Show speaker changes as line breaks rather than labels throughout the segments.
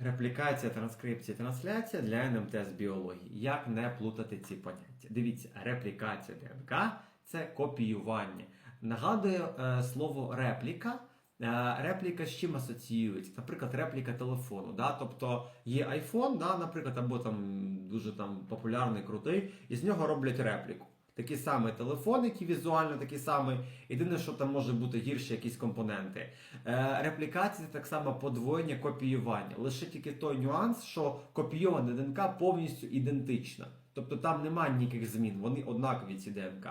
Реплікація, транскрипція, трансляція для НМТ з біології. Як не плутати ці поняття? Дивіться, реплікація ДНК це копіювання. Нагадую е, слово репліка. Е, Репліка з чим асоціюється? Наприклад, репліка телефону. Да? Тобто є iPhone, да, наприклад, або там дуже там популярний, крутий, і з нього роблять репліку. Такий самий телефон, який візуально такий самий. Єдине, що там може бути гірше якісь компоненти. Е, реплікація так само подвоєння копіювання. Лише тільки той нюанс, що копійована ДНК повністю ідентична. Тобто там немає ніяких змін, вони однакові ці ДНК.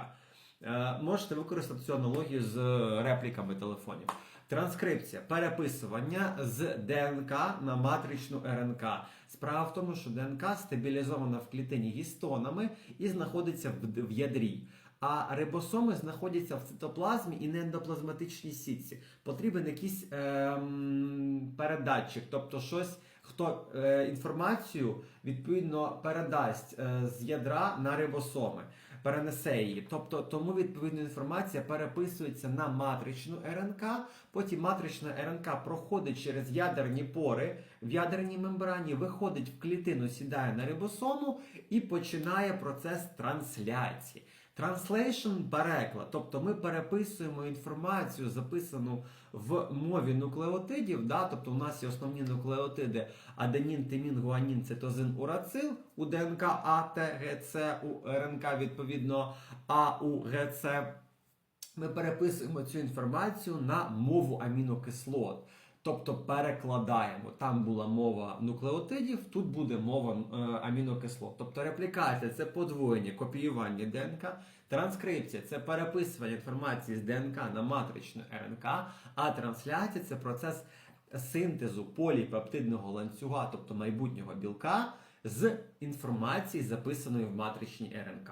Е, можете використати цю аналогію з репліками телефонів. Транскрипція переписування з ДНК на матричну РНК. Справа в тому, що ДНК стабілізована в клітині гістонами і знаходиться в, ядрі. А рибосоми знаходяться в цитоплазмі і на ендоплазматичній сітці. Потрібен якийсь ем, передатчик, тобто щось, хто е, інформацію відповідно передасть е, з ядра на рибосоми, перенесе її. Тобто, тому відповідна інформація переписується на матричну РНК. Потім матрична РНК проходить через ядерні пори в ядерній мембрані, виходить в клітину, сідає на рибосому і починає процес трансляції. Translation – переклад, тобто ми переписуємо інформацію, записану в мові нуклеотидів. Да? Тобто у нас є основні нуклеотиди аденін, тимін, гуанін, цитозин, урацил у ДНК А, Т, Г, С, у РНК відповідно А, У, Г, С. Ми переписуємо цю інформацію на мову амінокислот. Тобто перекладаємо. Там була мова нуклеотидів, тут буде мова е, амінокислот. Тобто реплікація це подвоєння, копіювання ДНК, транскрипція це переписування інформації з ДНК на матричну РНК, а трансляція це процес синтезу поліпептидного ланцюга, тобто майбутнього білка, з інформації, записаної в матричній РНК.